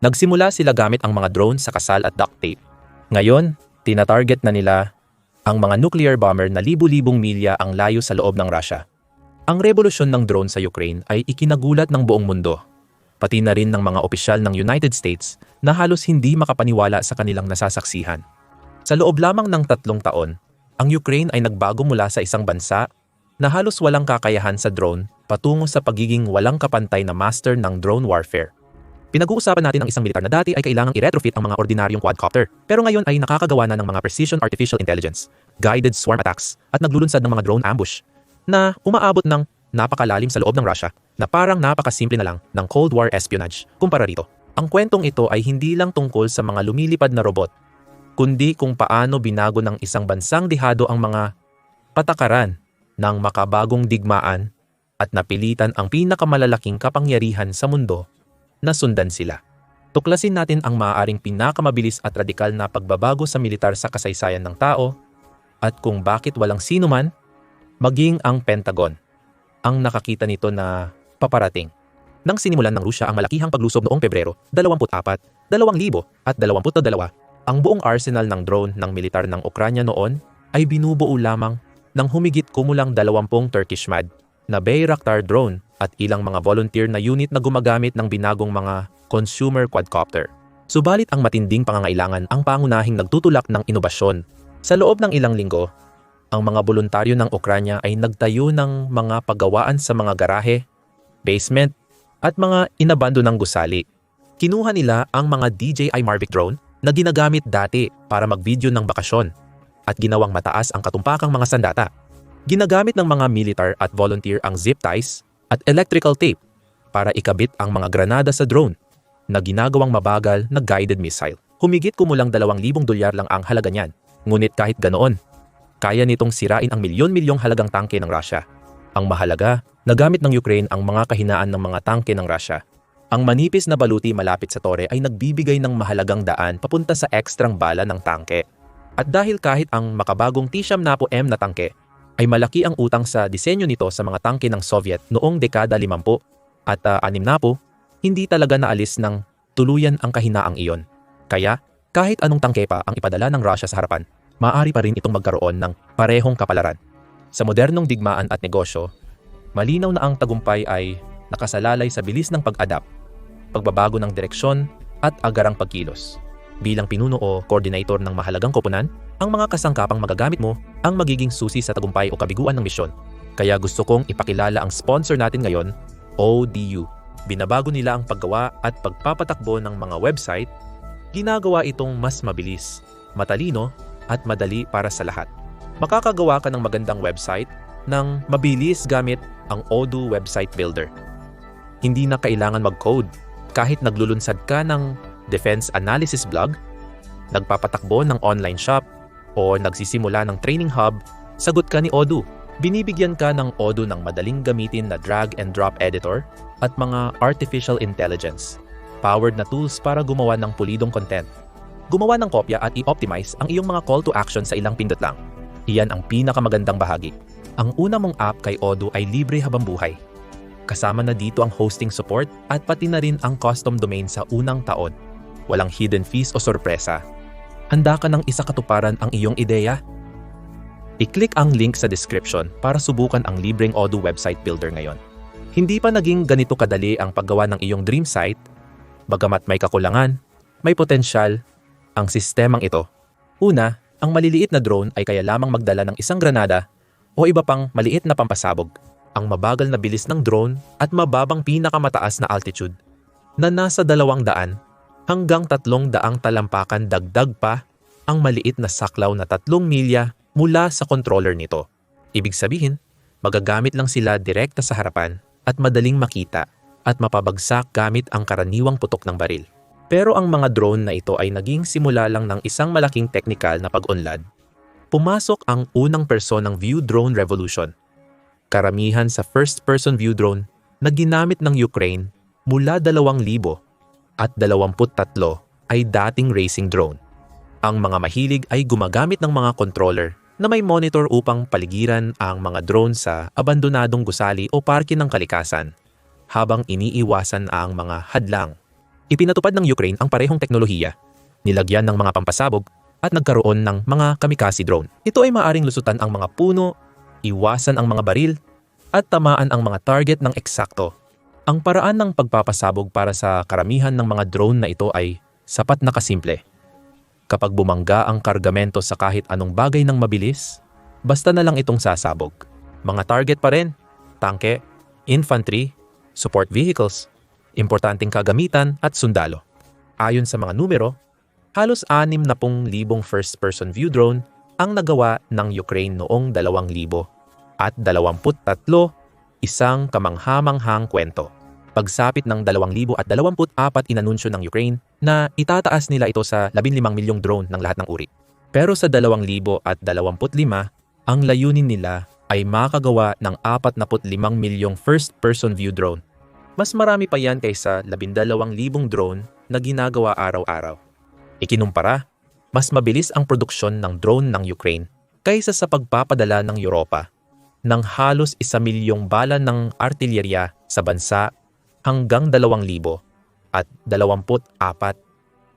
Nagsimula sila gamit ang mga drone sa kasal at duct tape. Ngayon, tinatarget na nila ang mga nuclear bomber na libu-libong milya ang layo sa loob ng Russia. Ang revolusyon ng drone sa Ukraine ay ikinagulat ng buong mundo, pati na rin ng mga opisyal ng United States na halos hindi makapaniwala sa kanilang nasasaksihan. Sa loob lamang ng tatlong taon, ang Ukraine ay nagbago mula sa isang bansa na halos walang kakayahan sa drone patungo sa pagiging walang kapantay na master ng drone warfare. Pinag-uusapan natin ang isang militar na dati ay kailangang i-retrofit ang mga ordinaryong quadcopter, pero ngayon ay nakakagawa na ng mga precision artificial intelligence, guided swarm attacks, at naglulunsad ng mga drone ambush na umaabot ng napakalalim sa loob ng Russia na parang napakasimple na lang ng Cold War espionage kumpara rito. Ang kwentong ito ay hindi lang tungkol sa mga lumilipad na robot, kundi kung paano binago ng isang bansang dihado ang mga patakaran ng makabagong digmaan at napilitan ang pinakamalalaking kapangyarihan sa mundo na sundan sila. Tuklasin natin ang maaaring pinakamabilis at radikal na pagbabago sa militar sa kasaysayan ng tao at kung bakit walang sino man, maging ang Pentagon, ang nakakita nito na paparating. Nang sinimulan ng Rusya ang malakihang paglusob noong Pebrero 24, 2022, ang buong arsenal ng drone ng militar ng Ukranya noon ay binubuo lamang ng humigit kumulang 20 Turkish MAD na Bayraktar drone at ilang mga volunteer na unit na gumagamit ng binagong mga consumer quadcopter. Subalit ang matinding pangangailangan ang pangunahing nagtutulak ng inobasyon. Sa loob ng ilang linggo, ang mga voluntaryo ng Ukranya ay nagtayo ng mga paggawaan sa mga garahe, basement, at mga inabando ng gusali. Kinuha nila ang mga DJI Mavic drone na ginagamit dati para mag-video ng bakasyon at ginawang mataas ang katumpakang mga sandata. Ginagamit ng mga militar at volunteer ang zip ties at electrical tape para ikabit ang mga granada sa drone na ginagawang mabagal na guided missile. Humigit kumulang 2,000 dolyar lang ang halaga niyan. Ngunit kahit ganoon, kaya nitong sirain ang milyon-milyong halagang tangke ng Russia. Ang mahalaga, nagamit ng Ukraine ang mga kahinaan ng mga tangke ng Russia. Ang manipis na baluti malapit sa tore ay nagbibigay ng mahalagang daan papunta sa ekstrang bala ng tangke. At dahil kahit ang makabagong T-70M na tangke ay malaki ang utang sa disenyo nito sa mga tangke ng Soviet noong dekada 50 at uh, na po, hindi talaga naalis ng tuluyan ang kahinaang iyon. Kaya, kahit anong tangke pa ang ipadala ng Russia sa harapan, maaari pa rin itong magkaroon ng parehong kapalaran. Sa modernong digmaan at negosyo, malinaw na ang tagumpay ay nakasalalay sa bilis ng pag-adapt, pagbabago ng direksyon at agarang pagkilos. Bilang pinuno o coordinator ng mahalagang koponan, ang mga kasangkapang magagamit mo ang magiging susi sa tagumpay o kabiguan ng misyon. Kaya gusto kong ipakilala ang sponsor natin ngayon, ODU. Binabago nila ang paggawa at pagpapatakbo ng mga website, ginagawa itong mas mabilis, matalino at madali para sa lahat. Makakagawa ka ng magandang website ng mabilis gamit ang Odoo Website Builder. Hindi na kailangan mag-code kahit naglulunsad ka ng defense analysis blog, nagpapatakbo ng online shop, o nagsisimula ng training hub, sagot ka ni Odoo. Binibigyan ka ng Odoo ng madaling gamitin na drag and drop editor at mga artificial intelligence, powered na tools para gumawa ng pulidong content. Gumawa ng kopya at i-optimize ang iyong mga call to action sa ilang pindot lang. Iyan ang pinakamagandang bahagi. Ang una mong app kay Odoo ay libre habang buhay. Kasama na dito ang hosting support at pati na rin ang custom domain sa unang taon walang hidden fees o sorpresa. Handa ka ng isa katuparan ang iyong ideya? I-click ang link sa description para subukan ang libreng Odoo website builder ngayon. Hindi pa naging ganito kadali ang paggawa ng iyong dream site, bagamat may kakulangan, may potensyal, ang sistemang ito. Una, ang maliliit na drone ay kaya lamang magdala ng isang granada o iba pang maliit na pampasabog. Ang mabagal na bilis ng drone at mababang pinakamataas na altitude na nasa dalawang daan hanggang tatlong daang talampakan dagdag pa ang maliit na saklaw na tatlong milya mula sa controller nito. Ibig sabihin, magagamit lang sila direkta sa harapan at madaling makita at mapabagsak gamit ang karaniwang putok ng baril. Pero ang mga drone na ito ay naging simula lang ng isang malaking teknikal na pag-unlad. Pumasok ang unang personang view drone revolution. Karamihan sa first-person view drone na ginamit ng Ukraine mula 2,000 at 23 ay dating racing drone. Ang mga mahilig ay gumagamit ng mga controller na may monitor upang paligiran ang mga drone sa abandonadong gusali o parke ng kalikasan habang iniiwasan ang mga hadlang. Ipinatupad ng Ukraine ang parehong teknolohiya, nilagyan ng mga pampasabog at nagkaroon ng mga kamikaze drone. Ito ay maaring lusutan ang mga puno, iwasan ang mga baril, at tamaan ang mga target ng eksakto. Ang paraan ng pagpapasabog para sa karamihan ng mga drone na ito ay sapat na kasimple. Kapag bumangga ang kargamento sa kahit anong bagay ng mabilis, basta na lang itong sasabog. Mga target pa rin, tangke, infantry, support vehicles, importanteng kagamitan at sundalo. Ayon sa mga numero, halos 60,000 first-person view drone ang nagawa ng Ukraine noong 2000 at 23 isang kamanghamanghang kwento. Pagsapit ng 2024 inanunsyo ng Ukraine na itataas nila ito sa 15 milyong drone ng lahat ng uri. Pero sa 2025, ang layunin nila ay makagawa ng 45 milyong first-person view drone. Mas marami pa yan kaysa 12,000 drone na ginagawa araw-araw. Ikinumpara, mas mabilis ang produksyon ng drone ng Ukraine kaysa sa pagpapadala ng Europa ng halos isa milyong bala ng artilyerya sa bansa hanggang 2,000 at 24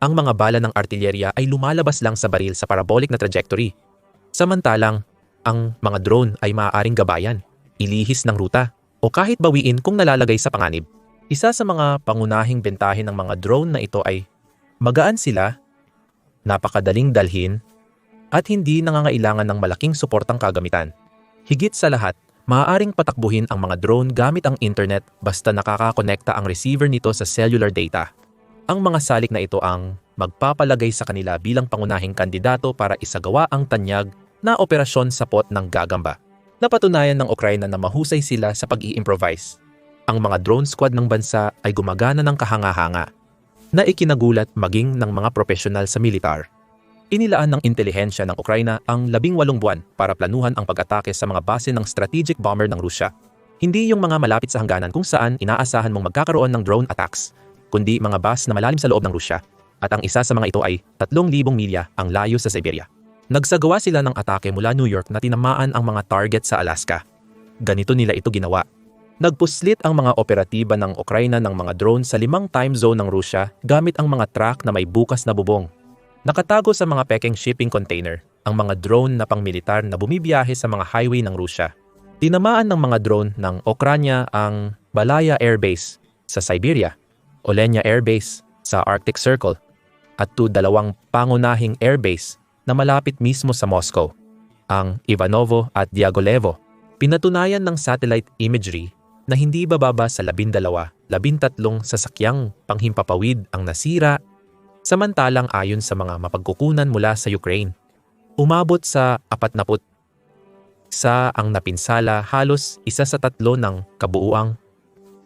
ang mga bala ng artilyerya ay lumalabas lang sa baril sa parabolic na trajectory. Samantalang, ang mga drone ay maaaring gabayan, ilihis ng ruta, o kahit bawiin kung nalalagay sa panganib. Isa sa mga pangunahing bentahe ng mga drone na ito ay magaan sila, napakadaling dalhin, at hindi nangangailangan ng malaking suportang kagamitan. Higit sa lahat, maaaring patakbuhin ang mga drone gamit ang internet basta nakakakonekta ang receiver nito sa cellular data. Ang mga salik na ito ang magpapalagay sa kanila bilang pangunahing kandidato para isagawa ang tanyag na operasyon sa pot ng gagamba. Napatunayan ng Ukraina na mahusay sila sa pag-i-improvise. Ang mga drone squad ng bansa ay gumagana ng kahanga-hanga na ikinagulat maging ng mga profesional sa militar. Inilaan ng intelihensya ng Ukraina ang labing walong buwan para planuhan ang pag-atake sa mga base ng strategic bomber ng Rusya. Hindi yung mga malapit sa hangganan kung saan inaasahan mong magkakaroon ng drone attacks, kundi mga base na malalim sa loob ng Rusya. At ang isa sa mga ito ay 3,000 milya ang layo sa Siberia. Nagsagawa sila ng atake mula New York na tinamaan ang mga target sa Alaska. Ganito nila ito ginawa. Nagpuslit ang mga operatiba ng Ukraina ng mga drone sa limang time zone ng Rusya gamit ang mga truck na may bukas na bubong. Nakatago sa mga peking shipping container ang mga drone na pangmilitar na bumibiyahe sa mga highway ng Rusya. Tinamaan ng mga drone ng Okranya ang Balaya Air Base sa Siberia, Olenya Air Base sa Arctic Circle, at to dalawang pangunahing airbase na malapit mismo sa Moscow, ang Ivanovo at Diagolevo. Pinatunayan ng satellite imagery na hindi bababa sa labindalawa, labintatlong sasakyang panghimpapawid ang nasira samantalang ayon sa mga mapagkukunan mula sa Ukraine. Umabot sa 40 sa ang napinsala halos isa sa tatlo ng kabuuang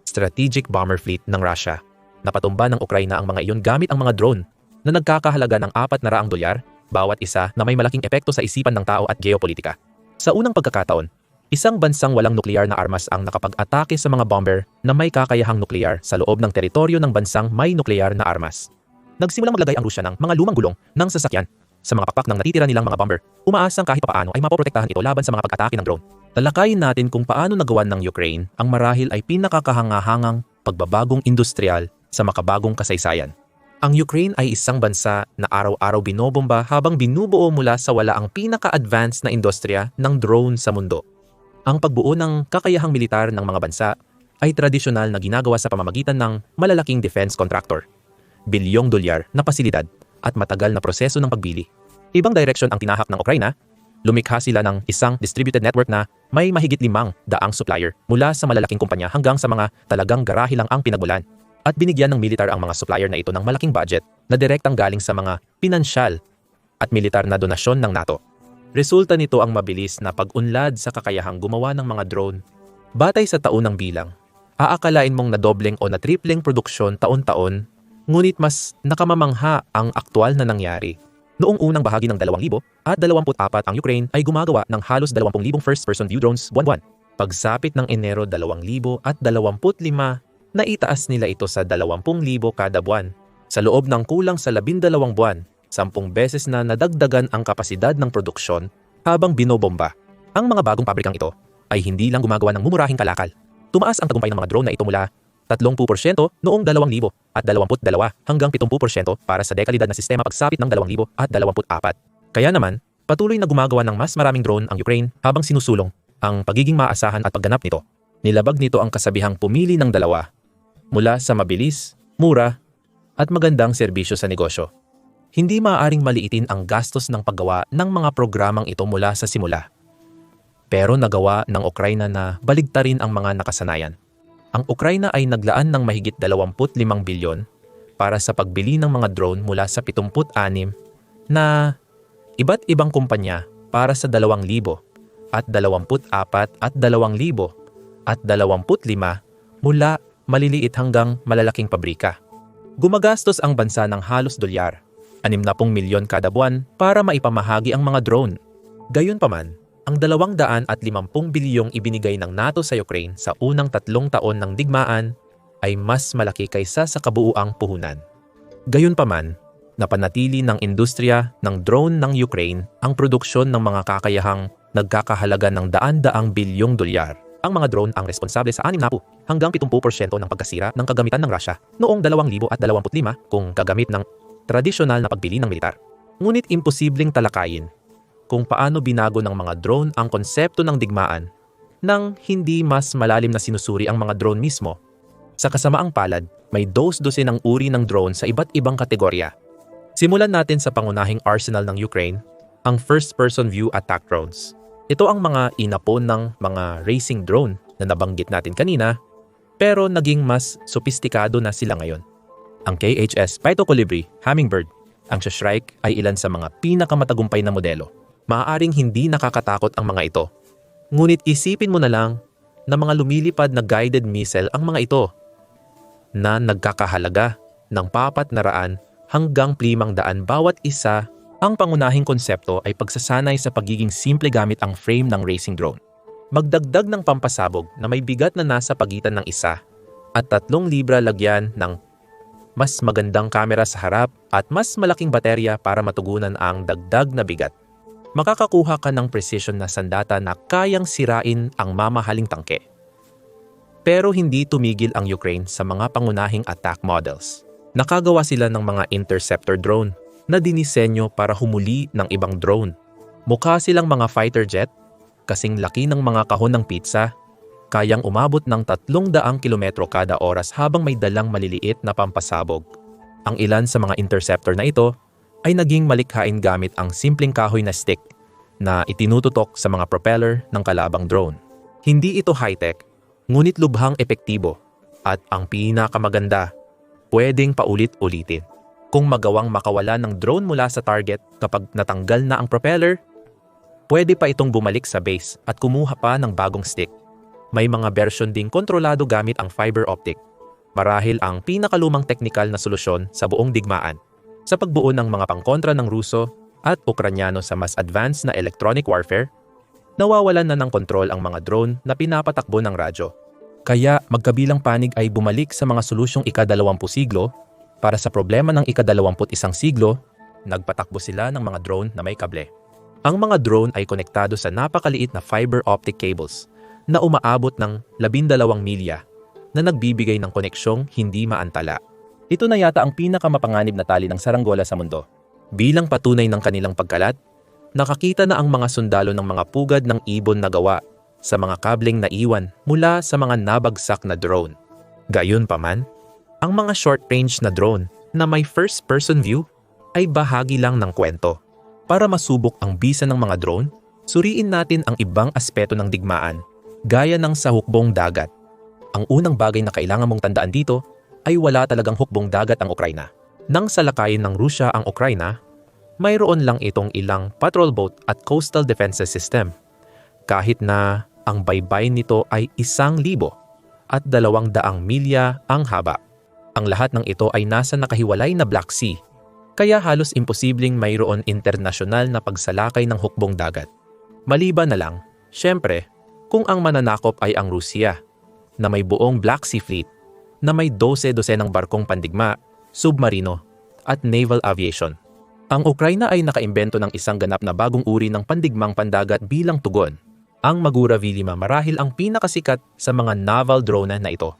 strategic bomber fleet ng Russia. Napatumba ng Ukraina ang mga iyon gamit ang mga drone na nagkakahalaga ng 400 dolyar bawat isa na may malaking epekto sa isipan ng tao at geopolitika. Sa unang pagkakataon, isang bansang walang nuklear na armas ang nakapag-atake sa mga bomber na may kakayahang nuklear sa loob ng teritoryo ng bansang may nuklear na armas. Nagsimulang maglagay ang Rusya ng mga lumang gulong ng sasakyan sa mga pakpak ng natitira nilang mga bomber, umaasang kahit papaano ay mapoprotektahan ito laban sa mga pag-atake ng drone. Talakayin natin kung paano nagawa ng Ukraine ang marahil ay pinakakahangahangang pagbabagong industrial sa makabagong kasaysayan. Ang Ukraine ay isang bansa na araw-araw binobomba habang binubuo mula sa wala ang pinaka-advanced na industriya ng drone sa mundo. Ang pagbuo ng kakayahang militar ng mga bansa ay tradisyonal na ginagawa sa pamamagitan ng malalaking defense contractor, bilyong dolyar na pasilidad at matagal na proseso ng pagbili. Ibang direksyon ang tinahak ng Ukraina, lumikha sila ng isang distributed network na may mahigit limang daang supplier mula sa malalaking kumpanya hanggang sa mga talagang garahe lang ang pinagmulan. At binigyan ng militar ang mga supplier na ito ng malaking budget na direktang galing sa mga pinansyal at militar na donasyon ng NATO. Resulta nito ang mabilis na pag-unlad sa kakayahang gumawa ng mga drone. Batay sa taunang bilang, aakalain mong nadobleng o natripleng produksyon taon-taon ngunit mas nakamamangha ang aktwal na nangyari. Noong unang bahagi ng 2000 at 24 ang Ukraine ay gumagawa ng halos 20,000 first-person view drones buwan-buwan. Pagsapit ng Enero 2000 at 25, naitaas nila ito sa 20,000 kada buwan. Sa loob ng kulang sa 12 buwan, 10 beses na nadagdagan ang kapasidad ng produksyon habang binobomba. Ang mga bagong pabrikang ito ay hindi lang gumagawa ng mumurahing kalakal. Tumaas ang tagumpay ng mga drone na ito mula 30% noong 2000 at 22 hanggang 70% para sa dekalidad na sistema pagsapit ng 2000 at 24. Kaya naman, patuloy na gumagawa ng mas maraming drone ang Ukraine habang sinusulong ang pagiging maasahan at pagganap nito. Nilabag nito ang kasabihang pumili ng dalawa mula sa mabilis, mura, at magandang serbisyo sa negosyo. Hindi maaaring maliitin ang gastos ng paggawa ng mga programang ito mula sa simula. Pero nagawa ng Ukraina na baligtarin ang mga nakasanayan. Ang Ukraina ay naglaan ng mahigit 25 bilyon para sa pagbili ng mga drone mula sa 76 na iba't ibang kumpanya para sa 2,000 at 24 at 2,000 at 25 mula maliliit hanggang malalaking pabrika. Gumagastos ang bansa ng halos dolyar, 60 milyon kada buwan para maipamahagi ang mga drone. Gayunpaman, ang 250 bilyong ibinigay ng NATO sa Ukraine sa unang tatlong taon ng digmaan ay mas malaki kaysa sa kabuuang puhunan. Gayunpaman, napanatili ng industriya ng drone ng Ukraine ang produksyon ng mga kakayahang nagkakahalaga ng daan-daang bilyong dolyar. Ang mga drone ang responsable sa 6 hanggang 70% ng pagkasira ng kagamitan ng Russia noong 2025 kung gagamit ng tradisyonal na pagbili ng militar. Ngunit imposibleng talakayin kung paano binago ng mga drone ang konsepto ng digmaan nang hindi mas malalim na sinusuri ang mga drone mismo. Sa kasamaang palad, may dos-dose ng uri ng drone sa iba't ibang kategorya. Simulan natin sa pangunahing arsenal ng Ukraine, ang first-person view attack drones. Ito ang mga inapon ng mga racing drone na nabanggit natin kanina, pero naging mas sopistikado na sila ngayon. Ang KHS Pyto Colibri Hummingbird, ang Shrike ay ilan sa mga pinakamatagumpay na modelo. Maaaring hindi nakakatakot ang mga ito. Ngunit isipin mo na lang na mga lumilipad na guided missile ang mga ito na nagkakahalaga ng papat na raan hanggang plimang daan bawat isa ang pangunahing konsepto ay pagsasanay sa pagiging simple gamit ang frame ng racing drone. Magdagdag ng pampasabog na may bigat na nasa pagitan ng isa at tatlong libra lagyan ng mas magandang kamera sa harap at mas malaking baterya para matugunan ang dagdag na bigat. Makakakuha ka ng precision na sandata na kayang sirain ang mamahaling tangke. Pero hindi tumigil ang Ukraine sa mga pangunahing attack models. Nakagawa sila ng mga interceptor drone na dinisenyo para humuli ng ibang drone. Mukha silang mga fighter jet, kasing laki ng mga kahon ng pizza, kayang umabot ng 300 kilometro kada oras habang may dalang maliliit na pampasabog. Ang ilan sa mga interceptor na ito ay naging malikhain gamit ang simpleng kahoy na stick na itinututok sa mga propeller ng kalabang drone. Hindi ito high-tech, ngunit lubhang epektibo at ang pinakamaganda, pwedeng paulit-ulitin. Kung magawang makawala ng drone mula sa target kapag natanggal na ang propeller, pwede pa itong bumalik sa base at kumuha pa ng bagong stick. May mga version ding kontrolado gamit ang fiber optic. Marahil ang pinakalumang teknikal na solusyon sa buong digmaan sa pagbuo ng mga pangkontra ng Ruso at Ukranyano sa mas advanced na electronic warfare, nawawalan na ng kontrol ang mga drone na pinapatakbo ng radyo. Kaya magkabilang panig ay bumalik sa mga solusyong ika-20 siglo para sa problema ng ika-21 siglo, nagpatakbo sila ng mga drone na may kable. Ang mga drone ay konektado sa napakaliit na fiber optic cables na umaabot ng 12 milya na nagbibigay ng koneksyong hindi maantala. Ito na yata ang pinakamapanganib na tali ng saranggola sa mundo. Bilang patunay ng kanilang pagkalat, nakakita na ang mga sundalo ng mga pugad ng ibon na gawa sa mga kableng naiwan mula sa mga nabagsak na drone. Gayunpaman, ang mga short-range na drone na may first-person view ay bahagi lang ng kwento. Para masubok ang bisa ng mga drone, suriin natin ang ibang aspeto ng digmaan, gaya ng sa hukbong dagat. Ang unang bagay na kailangan mong tandaan dito ay wala talagang hukbong dagat ang Ukraina. Nang salakayin ng Rusya ang Ukraina, mayroon lang itong ilang patrol boat at coastal defenses system. Kahit na ang baybay nito ay isang libo at dalawang daang milya ang haba. Ang lahat ng ito ay nasa nakahiwalay na Black Sea, kaya halos imposibleng mayroon internasyonal na pagsalakay ng hukbong dagat. Maliban na lang, syempre, kung ang mananakop ay ang Rusya, na may buong Black Sea Fleet, na may 12-12 ng barkong pandigma, submarino, at naval aviation. Ang Ukraina ay nakaimbento ng isang ganap na bagong uri ng pandigmang pandagat bilang tugon. Ang Magura V5 marahil ang pinakasikat sa mga naval drone na ito.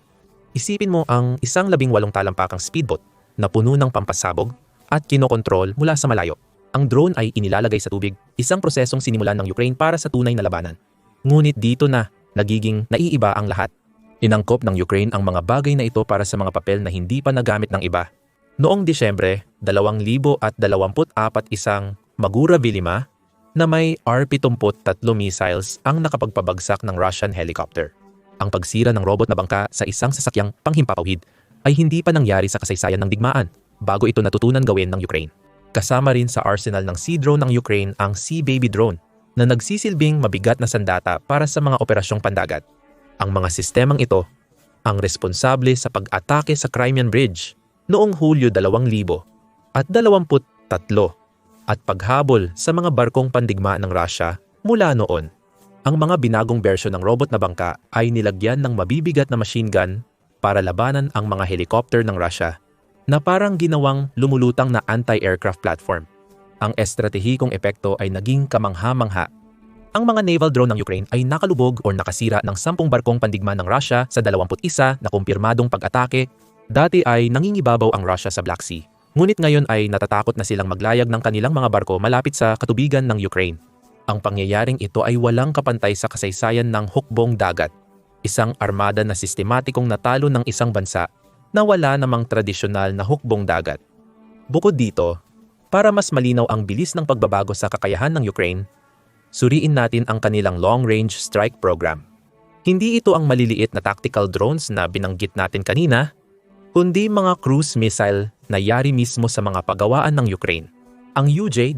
Isipin mo ang isang labing walong talampakang speedboat na puno ng pampasabog at kinokontrol mula sa malayo. Ang drone ay inilalagay sa tubig, isang prosesong sinimulan ng Ukraine para sa tunay na labanan. Ngunit dito na nagiging naiiba ang lahat. Inangkop ng Ukraine ang mga bagay na ito para sa mga papel na hindi pa nagamit ng iba. Noong Disyembre, 2024 isang Magura Vilima na may R-73 missiles ang nakapagpabagsak ng Russian helicopter. Ang pagsira ng robot na bangka sa isang sasakyang panghimpapawid ay hindi pa nangyari sa kasaysayan ng digmaan bago ito natutunan gawin ng Ukraine. Kasama rin sa arsenal ng Sea Drone ng Ukraine ang Sea Baby Drone na nagsisilbing mabigat na sandata para sa mga operasyong pandagat. Ang mga sistemang ito ang responsable sa pag-atake sa Crimean Bridge noong Hulyo 2000 at 23 at paghabol sa mga barkong pandigma ng Russia mula noon. Ang mga binagong bersyon ng robot na bangka ay nilagyan ng mabibigat na machine gun para labanan ang mga helicopter ng Russia na parang ginawang lumulutang na anti-aircraft platform. Ang estratehikong epekto ay naging kamangha-mangha. Ang mga naval drone ng Ukraine ay nakalubog o nakasira ng 10 barkong pandigma ng Russia sa 21 na kumpirmadong pag-atake. Dati ay nangingibabaw ang Russia sa Black Sea. Ngunit ngayon ay natatakot na silang maglayag ng kanilang mga barko malapit sa katubigan ng Ukraine. Ang pangyayaring ito ay walang kapantay sa kasaysayan ng hukbong dagat. Isang armada na sistematikong natalo ng isang bansa na wala namang tradisyonal na hukbong dagat. Bukod dito, para mas malinaw ang bilis ng pagbabago sa kakayahan ng Ukraine, suriin natin ang kanilang long-range strike program. Hindi ito ang maliliit na tactical drones na binanggit natin kanina, kundi mga cruise missile na yari mismo sa mga pagawaan ng Ukraine. Ang UJ-22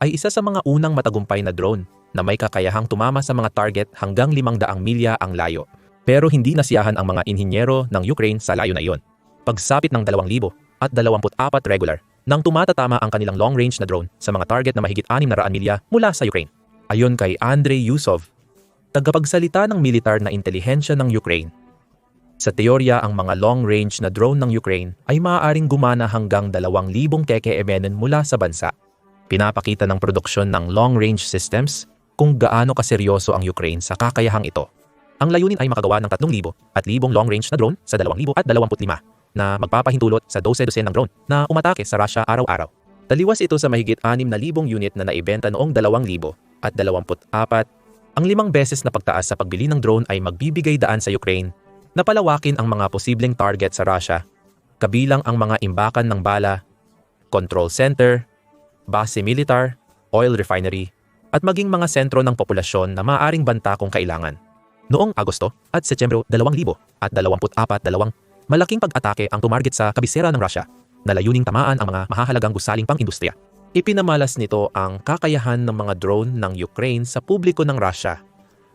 ay isa sa mga unang matagumpay na drone na may kakayahang tumama sa mga target hanggang 500 milya ang layo. Pero hindi nasiyahan ang mga inhinyero ng Ukraine sa layo na iyon. Pagsapit ng 2,000 at 24 regular nang tumatatama ang kanilang long-range na drone sa mga target na mahigit 600 milya mula sa Ukraine. Ayon kay Andrei Yusov, tagapagsalita ng militar na intelihensya ng Ukraine. Sa teorya, ang mga long-range na drone ng Ukraine ay maaaring gumana hanggang 2,000 kekemenen mula sa bansa. Pinapakita ng produksyon ng long-range systems kung gaano kaseryoso ang Ukraine sa kakayahang ito. Ang layunin ay makagawa ng 3,000 at 1,000 long-range na drone sa 2025 na magpapahintulot sa 12-dosen ng drone na umatake sa Russia araw-araw. Taliwas ito sa mahigit 6,000 unit na naibenta noong 2000 at 24. Ang limang beses na pagtaas sa pagbili ng drone ay magbibigay daan sa Ukraine na palawakin ang mga posibleng target sa Russia, kabilang ang mga imbakan ng bala, control center, base militar, oil refinery, at maging mga sentro ng populasyon na maaring banta kung kailangan. Noong Agosto at Setyembre 2000 at 24 dalawang malaking pag-atake ang tumarget sa kabisera ng Russia na layuning tamaan ang mga mahahalagang gusaling pang-industriya. Ipinamalas nito ang kakayahan ng mga drone ng Ukraine sa publiko ng Russia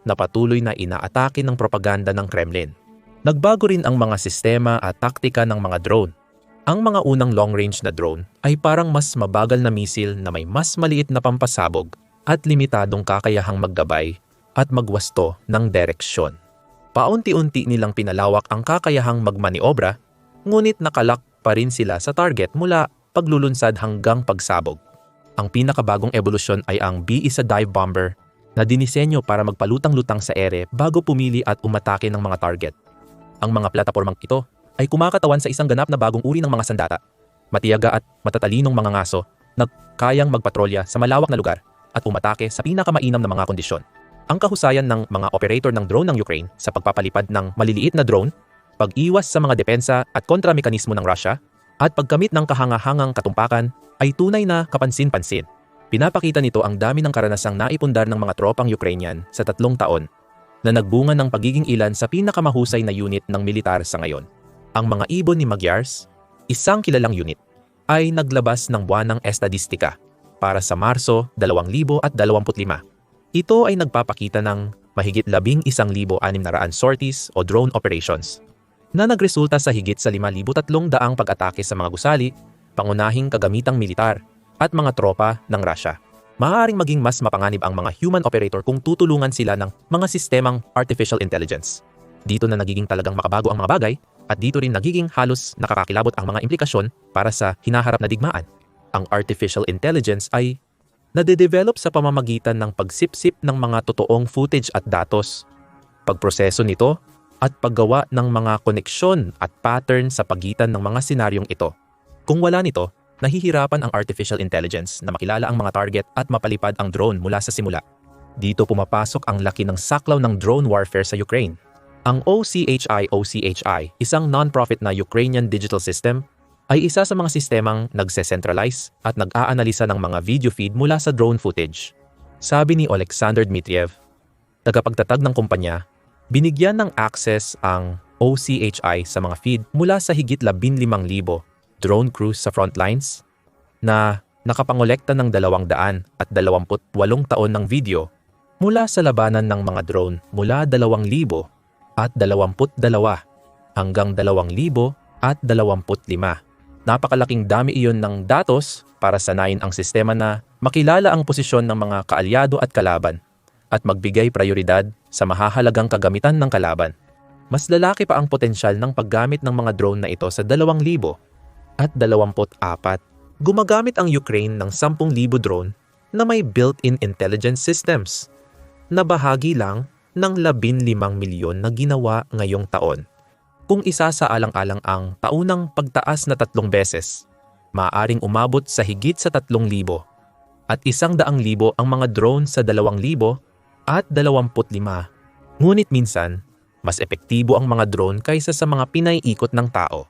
na patuloy na inaatake ng propaganda ng Kremlin. Nagbago rin ang mga sistema at taktika ng mga drone. Ang mga unang long-range na drone ay parang mas mabagal na misil na may mas maliit na pampasabog at limitadong kakayahang maggabay at magwasto ng direksyon. Paunti-unti nilang pinalawak ang kakayahang magmaniobra, ngunit nakalak pa rin sila sa target mula paglulunsad hanggang pagsabog. Ang pinakabagong ebolusyon ay ang B-1 dive bomber na dinisenyo para magpalutang-lutang sa ere bago pumili at umatake ng mga target. Ang mga platapormang ito ay kumakatawan sa isang ganap na bagong uri ng mga sandata, matiyaga at matatalinong mga ngaso na kayang magpatrolya sa malawak na lugar at umatake sa pinakamainam na mga kondisyon ang kahusayan ng mga operator ng drone ng Ukraine sa pagpapalipad ng maliliit na drone, pag-iwas sa mga depensa at kontramekanismo ng Russia, at pagkamit ng kahangahangang katumpakan ay tunay na kapansin-pansin. Pinapakita nito ang dami ng karanasang naipundar ng mga tropang Ukrainian sa tatlong taon na nagbunga ng pagiging ilan sa pinakamahusay na unit ng militar sa ngayon. Ang mga ibon ni Magyars, isang kilalang unit, ay naglabas ng buwanang estadistika para sa Marso 2025 ito ay nagpapakita ng mahigit 11,600 sorties o drone operations na nagresulta sa higit sa 5,300 pag-atake sa mga gusali, pangunahing kagamitang militar at mga tropa ng Russia. Maaaring maging mas mapanganib ang mga human operator kung tutulungan sila ng mga sistemang artificial intelligence. Dito na nagiging talagang makabago ang mga bagay at dito rin nagiging halos nakakakilabot ang mga implikasyon para sa hinaharap na digmaan. Ang artificial intelligence ay nade-develop sa pamamagitan ng pagsipsip ng mga totoong footage at datos, pagproseso nito, at paggawa ng mga koneksyon at pattern sa pagitan ng mga senaryong ito. Kung wala nito, nahihirapan ang artificial intelligence na makilala ang mga target at mapalipad ang drone mula sa simula. Dito pumapasok ang laki ng saklaw ng drone warfare sa Ukraine. Ang OCHI OCHI, isang non-profit na Ukrainian digital system, ay isa sa mga sistemang nagse-centralize at nag-aanalisa ng mga video feed mula sa drone footage. Sabi ni Alexander Dmitriev, tagapagtatag ng kumpanya, binigyan ng access ang OCHI sa mga feed mula sa higit 15,000 drone crews sa front lines na nakapangolekta ng 200 at 28 taon ng video mula sa labanan ng mga drone mula 2,000 at 22 hanggang 2,000 at 25. Napakalaking dami iyon ng datos para sanayin ang sistema na makilala ang posisyon ng mga kaalyado at kalaban at magbigay prioridad sa mahahalagang kagamitan ng kalaban. Mas lalaki pa ang potensyal ng paggamit ng mga drone na ito sa 2,000 at 24. Gumagamit ang Ukraine ng 10,000 drone na may built-in intelligence systems na bahagi lang ng 15 milyon na ginawa ngayong taon. Kung isa sa alang-alang ang taunang pagtaas na tatlong beses, maaaring umabot sa higit sa 3,000 at isang daang libo ang mga drone sa 2,000 at 25. Ngunit minsan, mas epektibo ang mga drone kaysa sa mga pinaiikot ng tao.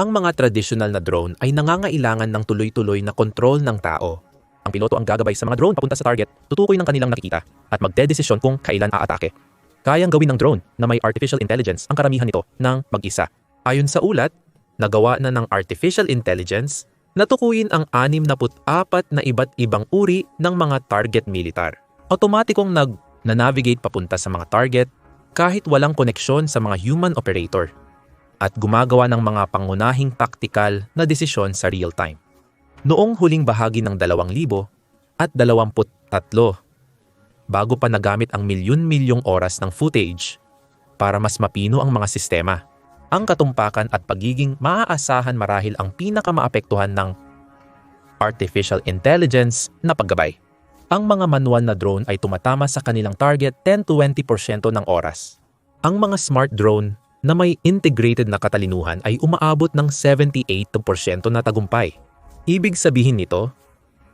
Ang mga traditional na drone ay nangangailangan ng tuloy-tuloy na kontrol ng tao. Ang piloto ang gagabay sa mga drone papunta sa target, tutukoy ng kanilang nakikita, at magdedesisyon kung kailan aatake. Kayang gawin ng drone na may artificial intelligence ang karamihan nito ng mag-isa. Ayon sa ulat, nagawa na ng artificial intelligence na tukuyin ang 64 na iba't ibang uri ng mga target militar. Otomatikong nag na-navigate papunta sa mga target kahit walang koneksyon sa mga human operator at gumagawa ng mga pangunahing taktikal na desisyon sa real time. Noong huling bahagi ng 2000 at 23 bago pa nagamit ang milyon-milyong oras ng footage para mas mapino ang mga sistema. Ang katumpakan at pagiging maaasahan marahil ang pinakamaapektuhan ng artificial intelligence na paggabay. Ang mga manual na drone ay tumatama sa kanilang target 10-20% ng oras. Ang mga smart drone na may integrated na katalinuhan ay umaabot ng 78% na tagumpay. Ibig sabihin nito,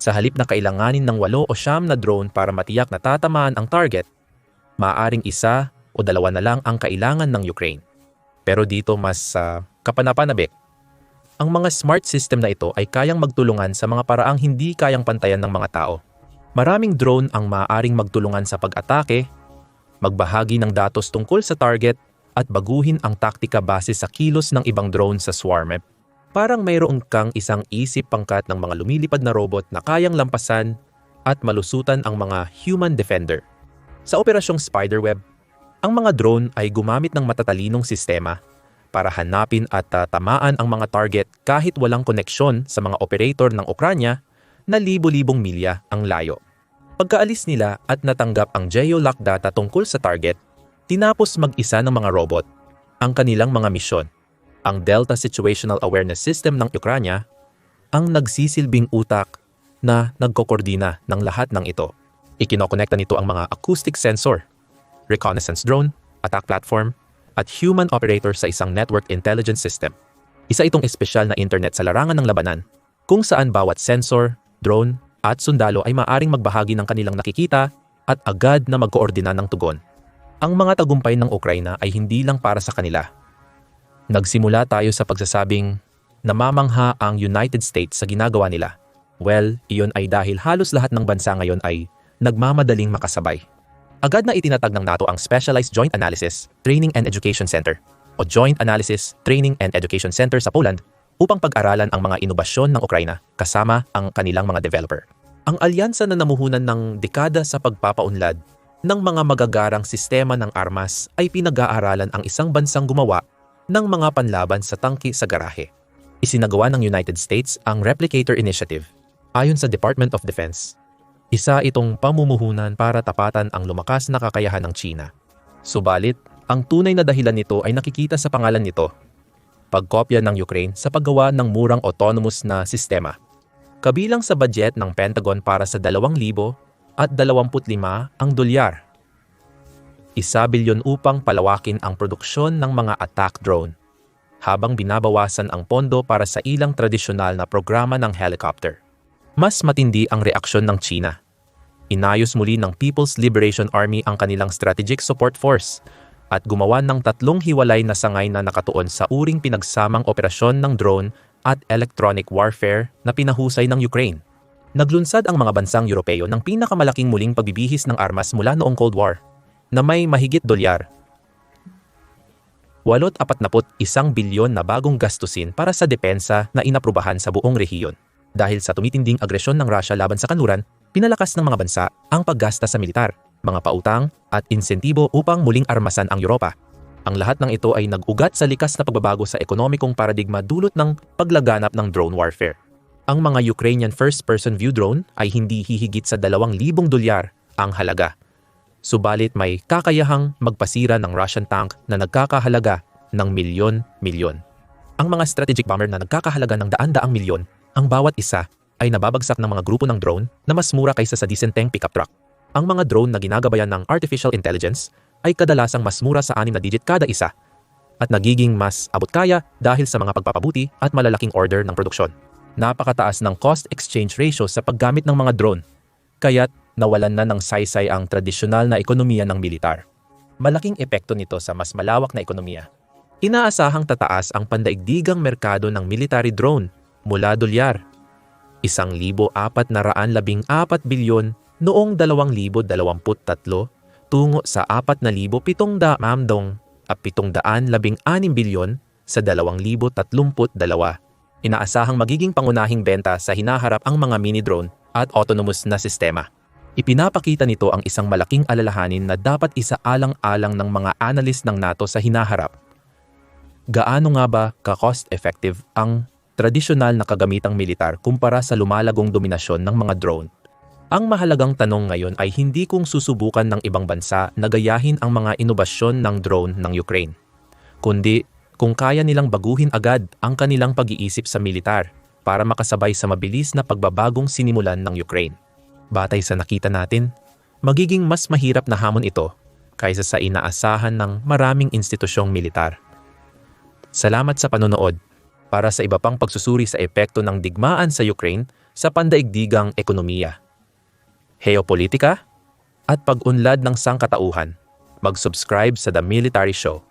sa halip na kailanganin ng walo o siyam na drone para matiyak na tatamaan ang target, maaaring isa o dalawa na lang ang kailangan ng Ukraine. Pero dito mas uh, kapanapanabik. Ang mga smart system na ito ay kayang magtulungan sa mga paraang hindi kayang pantayan ng mga tao. Maraming drone ang maaaring magtulungan sa pag-atake, magbahagi ng datos tungkol sa target at baguhin ang taktika base sa kilos ng ibang drone sa swarm Parang mayroon kang isang isip pangkat ng mga lumilipad na robot na kayang lampasan at malusutan ang mga human defender. Sa operasyong Spiderweb, ang mga drone ay gumamit ng matatalinong sistema para hanapin at uh, tamaan ang mga target kahit walang koneksyon sa mga operator ng Ukranya na libo-libong milya ang layo. Pagkaalis nila at natanggap ang geolock data tungkol sa target, tinapos mag-isa ng mga robot ang kanilang mga misyon ang Delta Situational Awareness System ng Ukranya ang nagsisilbing utak na nagkokordina ng lahat ng ito. Ikinokonekta nito ang mga acoustic sensor, reconnaissance drone, attack platform, at human operator sa isang network intelligence system. Isa itong espesyal na internet sa larangan ng labanan kung saan bawat sensor, drone, at sundalo ay maaring magbahagi ng kanilang nakikita at agad na magkoordina ng tugon. Ang mga tagumpay ng Ukraina ay hindi lang para sa kanila, Nagsimula tayo sa pagsasabing namamangha ang United States sa ginagawa nila. Well, iyon ay dahil halos lahat ng bansa ngayon ay nagmamadaling makasabay. Agad na itinatag ng NATO ang Specialized Joint Analysis, Training and Education Center o Joint Analysis, Training and Education Center sa Poland upang pag-aralan ang mga inobasyon ng Ukraina kasama ang kanilang mga developer. Ang alyansa na namuhunan ng dekada sa pagpapaunlad ng mga magagarang sistema ng armas ay pinag-aaralan ang isang bansang gumawa ng mga panlaban sa tangki sa garahe. Isinagawa ng United States ang Replicator Initiative. Ayon sa Department of Defense, isa itong pamumuhunan para tapatan ang lumakas na kakayahan ng China. Subalit, ang tunay na dahilan nito ay nakikita sa pangalan nito, pagkopya ng Ukraine sa paggawa ng murang autonomous na sistema. Kabilang sa budget ng Pentagon para sa 2,000 at 25 ang dolyar isa bilyon upang palawakin ang produksyon ng mga attack drone, habang binabawasan ang pondo para sa ilang tradisyonal na programa ng helicopter. Mas matindi ang reaksyon ng China. Inayos muli ng People's Liberation Army ang kanilang Strategic Support Force at gumawa ng tatlong hiwalay na sangay na nakatuon sa uring pinagsamang operasyon ng drone at electronic warfare na pinahusay ng Ukraine. Naglunsad ang mga bansang Europeo ng pinakamalaking muling pagbibihis ng armas mula noong Cold War, na may mahigit dolyar. 841 bilyon na bagong gastusin para sa depensa na inaprubahan sa buong rehiyon. Dahil sa tumitinding agresyon ng Russia laban sa kanluran, pinalakas ng mga bansa ang paggasta sa militar, mga pautang at insentibo upang muling armasan ang Europa. Ang lahat ng ito ay nag-ugat sa likas na pagbabago sa ekonomikong paradigma dulot ng paglaganap ng drone warfare ang mga Ukrainian first-person view drone ay hindi hihigit sa 2,000 dolyar ang halaga. Subalit may kakayahang magpasira ng Russian tank na nagkakahalaga ng milyon-milyon. Ang mga strategic bomber na nagkakahalaga ng daan-daang milyon, ang bawat isa ay nababagsak ng mga grupo ng drone na mas mura kaysa sa disenteng pickup truck. Ang mga drone na ginagabayan ng artificial intelligence ay kadalasang mas mura sa anim na digit kada isa at nagiging mas abot kaya dahil sa mga pagpapabuti at malalaking order ng produksyon napakataas ng cost exchange ratio sa paggamit ng mga drone, kaya't nawalan na ng saysay ang tradisyonal na ekonomiya ng militar. Malaking epekto nito sa mas malawak na ekonomiya. Inaasahang tataas ang pandaigdigang merkado ng military drone mula dolyar. Isang libo apat na raan labing apat bilyon noong 2023 tungo sa 4,700 at 716 bilyon sa 2032 inaasahang magiging pangunahing benta sa hinaharap ang mga mini-drone at autonomous na sistema. Ipinapakita nito ang isang malaking alalahanin na dapat isaalang-alang ng mga analyst ng NATO sa hinaharap. Gaano nga ba ka-cost-effective ang tradisyonal na kagamitang militar kumpara sa lumalagong dominasyon ng mga drone? Ang mahalagang tanong ngayon ay hindi kung susubukan ng ibang bansa na gayahin ang mga inobasyon ng drone ng Ukraine, kundi kung kaya nilang baguhin agad ang kanilang pag-iisip sa militar para makasabay sa mabilis na pagbabagong sinimulan ng Ukraine. Batay sa nakita natin, magiging mas mahirap na hamon ito kaysa sa inaasahan ng maraming institusyong militar. Salamat sa panonood para sa iba pang pagsusuri sa epekto ng digmaan sa Ukraine sa pandaigdigang ekonomiya, heopolitika, at pag-unlad ng sangkatauhan. Mag-subscribe sa The Military Show